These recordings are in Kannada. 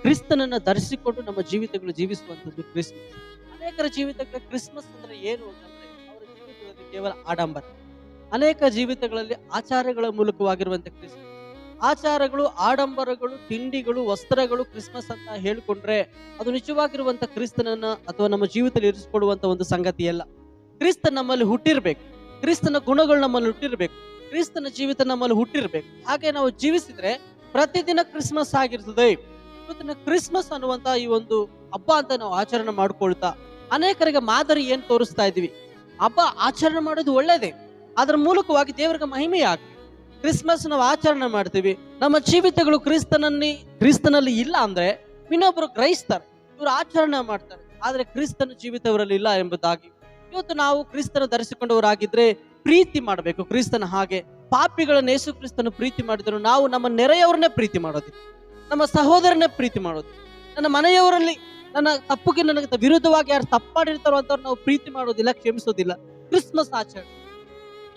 ಕ್ರಿಸ್ತನನ್ನ ಧರಿಸಿಕೊಂಡು ನಮ್ಮ ಜೀವಿತಗಳು ಜೀವಿಸುವಂತದ್ದು ಕ್ರಿಸ್ಮಸ್ ಅನೇಕರ ಜೀವಿತಗಳ ಕ್ರಿಸ್ಮಸ್ ಅಂದ್ರೆ ಏನು ಅಂತಂದ್ರೆ ಅವರ ಜೀವಿತದಲ್ಲಿ ಕೇವಲ ಆಡಂಬರ. ಅನೇಕ ಜೀವಿತಗಳಲ್ಲಿ ಆಚಾರಗಳ ಮೂಲಕವಾಗಿರುವಂತ ಕ್ರಿಸ್ಮಸ್ ಆಚಾರಗಳು, ಆಡಂಬರಗಳು, ತಿಂಡಿಗಳು, ವಸ್ತ್ರಗಳು ಕ್ರಿಸ್ಮಸ್ ಅಂತ ಹೇಳಿಕೊಂಡ್ರೆ ಅದು ನಿಜವಾಗಿರುವಂತ ಕ್ರಿಸ್ತನನ್ನ ಅಥವಾ ನಮ್ಮ ಜೀವಿತದಲ್ಲಿ ಇರಿಸಿಕೊಡುವಂತ ಒಂದು ಸಂಗತಿಯಲ್ಲ. ಕ್ರಿಸ್ತ ನಮ್ಮಲ್ಲಿ ಹುಟ್ಟಿರ್ಬೇಕು. ಕ್ರಿಸ್ತನ ಗುಣಗಳು ನಮ್ಮಲ್ಲಿ ಹುಟ್ಟಿರ್ಬೇಕು. ಕ್ರಿಸ್ತನ ಜೀವಿತ ನಮ್ಮಲ್ಲಿ ಹುಟ್ಟಿರ್ಬೇಕು. ಹಾಗೆ ನಾವು ಜೀವಿಸಿದ್ರೆ ಪ್ರತಿದಿನ ಕ್ರಿಸ್ಮಸ್ ಆಗಿರ್ತದೆ. ಇವತ್ತಿನ ಕ್ರಿಸ್ಮಸ್ ಅನ್ನುವಂತ ಈ ಒಂದು ಹಬ್ಬ ಅಂತ ನಾವು ಆಚರಣೆ ಮಾಡ್ಕೊಳ್ತಾ ಅನೇಕರಿಗೆ ಮಾದರಿ ಏನ್ ತೋರಿಸ್ತಾ ಇದೀವಿ ಹಬ್ಬ ಆಚರಣೆ ಮಾಡೋದು ಒಳ್ಳೇದೇ. ಅದರ ಮೂಲಕವಾಗಿ ದೇವರಿಗೆ ಮಹಿಮೆ ಕ್ರಿಸ್ಮಸ್ ನಾವು ಆಚರಣೆ ಮಾಡ್ತೀವಿ. ನಮ್ಮ ಜೀವಿತಗಳು ಕ್ರಿಸ್ತನಲ್ಲಿ ಕ್ರಿಸ್ತನಲ್ಲಿ ಇಲ್ಲ ಅಂದ್ರೆ ಇನ್ನೊಬ್ರು ಗ್ರಹಿಸ್ತಾರೆ ಇವರು ಆಚರಣೆ ಮಾಡ್ತಾರೆ. ಆದ್ರೆ ಕ್ರಿಸ್ತನ ಜೀವಿತವರಲ್ಲಿ ಇಲ್ಲ ಎಂಬುದಾಗಿ ಇವತ್ತು ನಾವು ಕ್ರಿಸ್ತನ ಧರಿಸಿಕೊಂಡವರಾಗಿದ್ರೆ ಪ್ರೀತಿ ಮಾಡಬೇಕು. ಕ್ರಿಸ್ತನ ಹಾಗೆ ಪಾಪಿಗಳನ್ನ ಯೇಸು ಕ್ರಿಸ್ತನ ಪ್ರೀತಿ ಮಾಡಿದ್ರು ನಾವು ನಮ್ಮ ನೆರೆಯವರನ್ನೇ ಪ್ರೀತಿ ಮಾಡೋದಿಲ್ಲ. ನಮ್ಮ ಸಹೋದರನೇ ಪ್ರೀತಿ ಮಾಡೋದು. ನನ್ನ ಮನೆಯವರಲ್ಲಿ ನನ್ನ ತಪ್ಪುಗೆ ನನಗೆ ವಿರುದ್ಧವಾಗಿ ಯಾರು ತಪ್ಪಾಡಿರ್ತಾರೋ ಅಂತವ್ರು ನಾವು ಪ್ರೀತಿ ಮಾಡೋದಿಲ್ಲ, ಕ್ಷಮಿಸೋದಿಲ್ಲ. ಕ್ರಿಸ್ಮಸ್ ಆಚರಣೆ.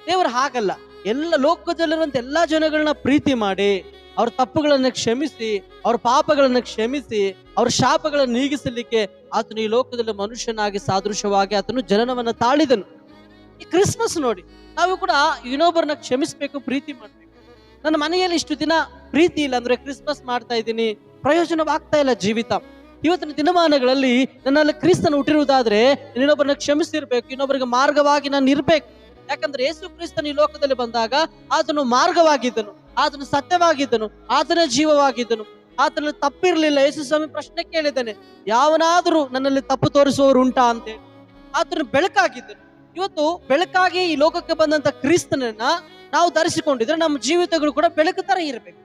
ದೇವರು ಹಾಗಲ್ಲ. ಎಲ್ಲ ಲೋಕದಲ್ಲಿರುವಂತ ಎಲ್ಲಾ ಜನಗಳನ್ನ ಪ್ರೀತಿ ಮಾಡಿ, ಅವ್ರ ತಪ್ಪುಗಳನ್ನ ಕ್ಷಮಿಸಿ, ಅವ್ರ ಪಾಪಗಳನ್ನ ಕ್ಷಮಿಸಿ, ಅವ್ರ ಶಾಪಗಳನ್ನು ನೀಗಿಸಲಿಕ್ಕೆ ಆತನು ಈ ಲೋಕದಲ್ಲಿ ಮನುಷ್ಯನಾಗಿ ಸಾದೃಶ್ಯವಾಗಿ ಆತನು ಜನನವನ್ನ ತಾಳಿದನು. ಈ ಕ್ರಿಸ್ಮಸ್ ನೋಡಿ, ನಾವು ಕೂಡ ಇನ್ನೊಬ್ಬರನ್ನ ಕ್ಷಮಿಸ್ಬೇಕು, ಪ್ರೀತಿ ಮಾಡ್ಬೇಕು. ನನ್ನ ಮನೆಯಲ್ಲಿ ಇಷ್ಟು ದಿನ ಪ್ರೀತಿ ಇಲ್ಲ ಅಂದ್ರೆ ಕ್ರಿಸ್ಮಸ್ ಮಾಡ್ತಾ ಇದ್ದೀನಿ, ಪ್ರಯೋಜನವಾಗ್ತಾ ಇಲ್ಲ ಜೀವಿತ. ಇವತ್ತಿನ ದಿನಮಾನಗಳಲ್ಲಿ ನನ್ನಲ್ಲಿ ಕ್ರಿಸ್ತನ ಹುಟ್ಟಿರುವುದಾದ್ರೆ ಇನ್ನೊಬ್ಬರನ್ನ ಕ್ಷಮಿಸಿರ್ಬೇಕು, ಇನ್ನೊಬ್ಬರಿಗೆ ಮಾರ್ಗವಾಗಿ ನಾನು ಇರ್ಬೇಕು. ಯಾಕಂದ್ರೆ ಯೇಸು ಕ್ರಿಸ್ತನ ಈ ಲೋಕದಲ್ಲಿ ಬಂದಾಗ ಆತನು ಮಾರ್ಗವಾಗಿದ್ದನು, ಆತನ ಸತ್ಯವಾಗಿದ್ದನು, ಆತನ ಜೀವವಾಗಿದ್ದನು. ಆತನಲ್ಲಿ ತಪ್ಪಿರಲಿಲ್ಲ, ಯೇಸು ಸ್ವಾಮಿ ಪ್ರಶ್ನೆ ಕೇಳಿದ್ದಾನೆ, ಯಾವನಾದರೂ ನನ್ನಲ್ಲಿ ತಪ್ಪು ತೋರಿಸುವವರು ಉಂಟಾ ಅಂತೇಳಿ ಆತನು ಬೆಳಕಾಗಿದ್ದನು. ಇವತ್ತು ಬೆಳಕಾಗಿ ಈ ಲೋಕಕ್ಕೆ ಬಂದಂತ ಕ್ರಿಸ್ತನನ್ನ ನಾವು ಧರಿಸಿಕೊಂಡಿದ್ರೆ ನಮ್ಮ ಜೀವಿತಗಳು ಕೂಡ ಬೆಳಕು ತರ ಇರಬೇಕು.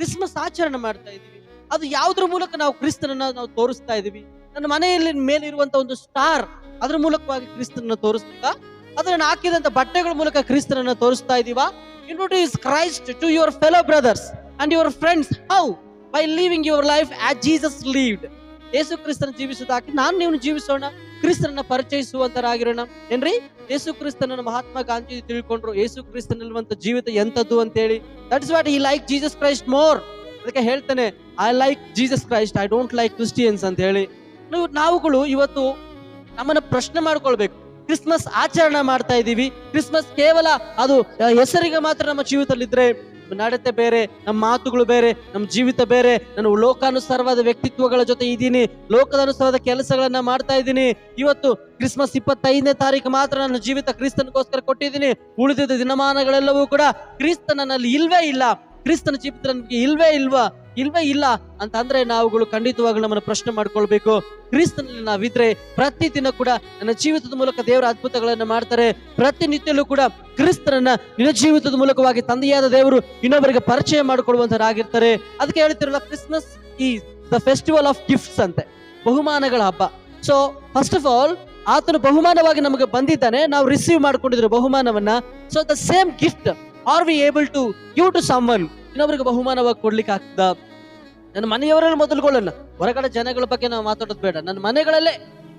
ಕ್ರಿಸ್ಮಸ್ ಆಚರಣೆ ಮಾಡ್ತಾ ಇದೀವಿ ಅದು ಯಾವುದ್ರ ಮೂಲಕ ನಾವು ಕ್ರಿಸ್ತನನ್ನ ನಾವು ತೋರಿಸ್ತಾ ಇದೀವಿ ನನ್ನ ಮನೆಯಲ್ಲಿ ಮೇಲಿರುವಂತ ಒಂದು ಸ್ಟಾರ್ ಅದ್ರ ಮೂಲಕವಾಗಿ ಕ್ರಿಸ್ತನನ್ನ ತೋರಿಸ್ತಾ ಅದನ್ನ ಹಾಕಿದಂತ ಬಟ್ಟೆಗಳ ಮೂಲಕ ಕ್ರಿಸ್ತನನ್ನ ತೋರಿಸ್ತಾ ಇದೀವಾ introduce Christ to your fellow brothers and your friends how by living your life at Jesus lived ಯೇಸು ಕ್ರಿಸ್ತನ ಜೀವಿಸೋದಾಕಿ ನಾನು ನೀವು ಜೀವಿಸೋಣ. ಕ್ರಿಸ್ತನನ್ನ ಪರಿಚಯಿಸುವಂತರಾಗಿರೋಣ. ಏನ್ರಿ? ಯೇಸು ಕ್ರಿಸ್ತನನ್ನು ಮಹಾತ್ಮ ಗಾಂಧಿ ತಿಳ್ಕೊಂಡ್ರು. ಯೇಸು ಕ್ರಿಸ್ತನಲ್ಲಿರುವಂತ ಜೀವಿತ ಎಂತದ್ದು ಅಂತೇಳಿ. That's what I like Jesus Christ more ಅದಕ್ಕೆ ಹೇಳ್ತಾನೆ I like Jesus Christ I don't like Christians ಅಂತ ಹೇಳಿ ನಾವು ನಾವುಗಳು ಇವತ್ತು ನಮ್ಮನ್ನ ಪ್ರಶ್ನೆ ಮಾಡ್ಕೊಳ್ಬೇಕು. ಕ್ರಿಸ್ಮಸ್ ಆಚರಣೆ ಮಾಡ್ತಾ ಇದ್ದೀವಿ ಕ್ರಿಸ್ಮಸ್ ಕೇವಲ ಅದು ಹೆಸರಿಗೆ ಮಾತ್ರ ನಮ್ಮ ಜೀವಿತದಲ್ಲಿದ್ರೆ ನಡತೆ ಬೇರೆ, ನಮ್ಮ ಮಾತುಗಳು ಬೇರೆ, ನಮ್ಮ ಜೀವಿತ ಬೇರೆ. ನಾನು ಲೋಕಾನುಸಾರವಾದ ವ್ಯಕ್ತಿತ್ವಗಳ ಜೊತೆ ಇದ್ದೀನಿ. ಲೋಕದಾನುಸಾರವಾದ ಕೆಲಸಗಳನ್ನ ಮಾಡ್ತಾ ಇದ್ದೀನಿ. ಇವತ್ತು ಕ್ರಿಸ್ಮಸ್ ಇಪ್ಪತ್ತೈದನೇ ತಾರೀಕು ಮಾತ್ರ ನನ್ನ ಜೀವಿತ ಕ್ರಿಸ್ತನಿಗೋಸ್ಕರ ಕೊಟ್ಟಿದ್ದೀನಿ. ಉಳಿದಿದ್ದ ದಿನಮಾನಗಳೆಲ್ಲವೂ ಕೂಡ ಕ್ರಿಸ್ತ ನನ್ನಲ್ಲಿ ಇಲ್ವೇ ಇಲ್ಲ. ಕ್ರಿಸ್ತನ ಜೀವಿತ ನನಗೆ ಇಲ್ವೇ ಇಲ್ವಾ? ಇಲ್ವೇ ಇಲ್ಲ ಅಂತ ಅಂದ್ರೆ ನಾವುಗಳು ಖಂಡಿತವಾಗ್ಲೂ ನಮ್ಮನ್ನು ಪ್ರಶ್ನೆ ಮಾಡ್ಕೊಳ್ಬೇಕು. ಕ್ರಿಸ್ತನಲ್ಲಿ ನಾವಿದ್ರೆ ಪ್ರತಿದಿನ ಕೂಡ ನನ್ನ ಜೀವಿತದ ಮೂಲಕ ದೇವರ ಅದ್ಭುತಗಳನ್ನು ಮಾಡ್ತಾರೆ. ಪ್ರತಿನಿತ್ಯಲೂ ಕೂಡ ಕ್ರಿಸ್ತನನ್ನ ನಿನ್ನ ಜೀವಿತದ ಮೂಲಕವಾಗಿ ತಂದೆಯಾದ ದೇವರು ಇನ್ನೊಬ್ಬರಿಗೆ ಪರಿಚಯ ಮಾಡಿಕೊಳ್ಳುವಂತರಾಗಿರ್ತಾರೆ ಅದಕ್ಕೆ ಹೇಳ್ತಿರಲ್ಲ, ಕ್ರಿಸ್ಮಸ್ ಈ ದ ಫೆಸ್ಟಿವಲ್ ಆಫ್ ಗಿಫ್ಟ್ಸ್ ಅಂತೆ. ಬಹುಮಾನಗಳ ಹಬ್ಬ. ಸೊ ಫಸ್ಟ್ ಆಫ್ ಆಲ್ ಆತನು ಬಹುಮಾನವಾಗಿ ನಮಗೆ ಬಂದಿದ್ದಾನೆ. ನಾವು ರಿಸೀವ್ ಮಾಡ್ಕೊಂಡಿದ್ರು ಬಹುಮಾನವನ್ನ. So the same gift are we able to give to someone ಇನ್ನೊಬ್ಬರಿಗೆ ಬಹುಮಾನವಾಗಿ ಕೊಡ್ಲಿಕ್ಕೆ ಆಗ್ತದ? ನನ್ನ ಮನೆಯವರಲ್ಲಿ ಮೊದಲುಗೊಳ್ಳಲ್ಲ ಹೊರಗಡೆ ಜನಗಳ ಬಗ್ಗೆ ನಾವು ಮಾತಾಡೋದು ಬೇಡ. ನನ್ನ ಮನೆಗಳಲ್ಲೇ,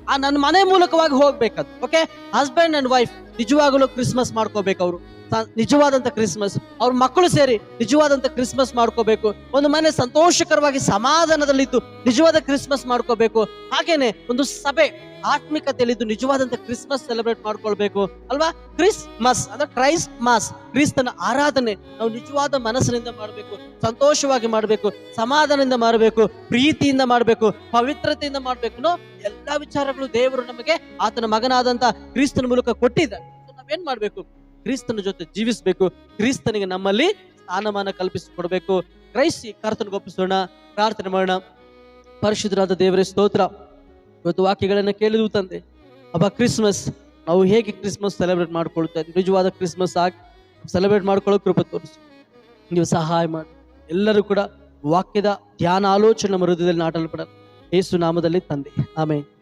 ಆ ನನ್ನ ಮನೆ ಮೂಲಕವಾಗಿ ಹೋಗ್ಬೇಕದು ಓಕೆ ಹಸ್ಬೆಂಡ್ ಅಂಡ್ ವೈಫ್ ನಿಜವಾಗಲೂ ಕ್ರಿಸ್ಮಸ್ ಮಾಡ್ಕೋಬೇಕು ಅವರು ನಿಜವಾದಂತ ಕ್ರಿಸ್ಮಸ್, ಅವ್ರ ಮಕ್ಕಳು ಸೇರಿ ನಿಜವಾದಂತ ಕ್ರಿಸ್ಮಸ್ ಮಾಡ್ಕೋಬೇಕು. ಒಂದು ಮನೆ ಸಂತೋಷಕರವಾಗಿ ಸಮಾಧಾನದಲ್ಲಿದ್ದು ನಿಜವಾದ ಕ್ರಿಸ್ಮಸ್ ಮಾಡ್ಕೋಬೇಕು. ಹಾಗೇನೆ ಒಂದು ಸಭೆ ಆತ್ಮಿಕತೆಯಲ್ಲಿದ್ದು ನಿಜವಾದಂತ ಕ್ರಿಸ್ಮಸ್ ಸೆಲೆಬ್ರೇಟ್ ಮಾಡ್ಕೊಳ್ಬೇಕು. ಅಲ್ವಾ? ಕ್ರಿಸ್ಮಸ್ ಅಂದ್ರೆ ಕ್ರೈಸ್ಟ್ ಮಾಸ್ ಕ್ರಿಸ್ತನ ಆರಾಧನೆ ನಾವು ನಿಜವಾದ ಮನಸ್ಸಿನಿಂದ ಮಾಡಬೇಕು, ಸಂತೋಷವಾಗಿ ಮಾಡಬೇಕು, ಸಮಾಧಾನದಿಂದ ಮಾಡಬೇಕು, ಪ್ರೀತಿಯಿಂದ ಮಾಡಬೇಕು, ಪವಿತ್ರತೆಯಿಂದ ಮಾಡಬೇಕು ಎಲ್ಲಾ ವಿಚಾರಗಳು ದೇವರು ನಮಗೆ ಆತನ ಮಗನಾದಂತ ಕ್ರಿಸ್ತನ ಮೂಲಕ ಕೊಟ್ಟಿದ್ದಾರೆ. So ನಾವೇನ್ ಮಾಡ್ಬೇಕು? ಕ್ರಿಸ್ತನ ಜೊತೆ ಜೀವಿಸಬೇಕು. ಕ್ರಿಸ್ತನಿಗೆ ನಮ್ಮಲ್ಲಿ ಸ್ಥಾನಮಾನ ಕಲ್ಪಿಸಿಕೊಡ್ಬೇಕು. ಕ್ರೈಸ್ತಿ ಕರ್ತನಿಗೆ ಒಪ್ಪಿಸೋಣ, ಪ್ರಾರ್ಥನೆ ಮಾಡೋಣ. ಪರಿಶುದ್ಧರಾದ ದೇವರೇ, ಸ್ತೋತ್ರ. ಇವತ್ತು ವಾಕ್ಯಗಳನ್ನು ಕೇಳಿದ್ವು ತಂದೆ. ಹಬ್ಬ ಕ್ರಿಸ್ಮಸ್. ನಾವು ಹೇಗೆ ಕ್ರಿಸ್ಮಸ್ ಸೆಲೆಬ್ರೇಟ್ ಮಾಡ್ಕೊಳ್ತಾ ಇದ್ದೀವಿ ನಿಜವಾದ ಕ್ರಿಸ್ಮಸ್ ಆಗಿ ಸೆಲೆಬ್ರೇಟ್ ಮಾಡ್ಕೊಳ್ಳೋ ಕೃಪೆ ತೋರಿಸು. ನೀವು ಸಹಾಯ ಮಾಡಿ. ಎಲ್ಲರೂ ಕೂಡ ವಾಕ್ಯದ ಧ್ಯಾನ ಆಲೋಚನೆ ನಮ್ಮ ಹೃದಯದಲ್ಲಿ ನಾಟಲ್ಪಡ ಯೇಸು ನಾಮದಲ್ಲಿ ತಂದೆ. ಆಮೇಲೆ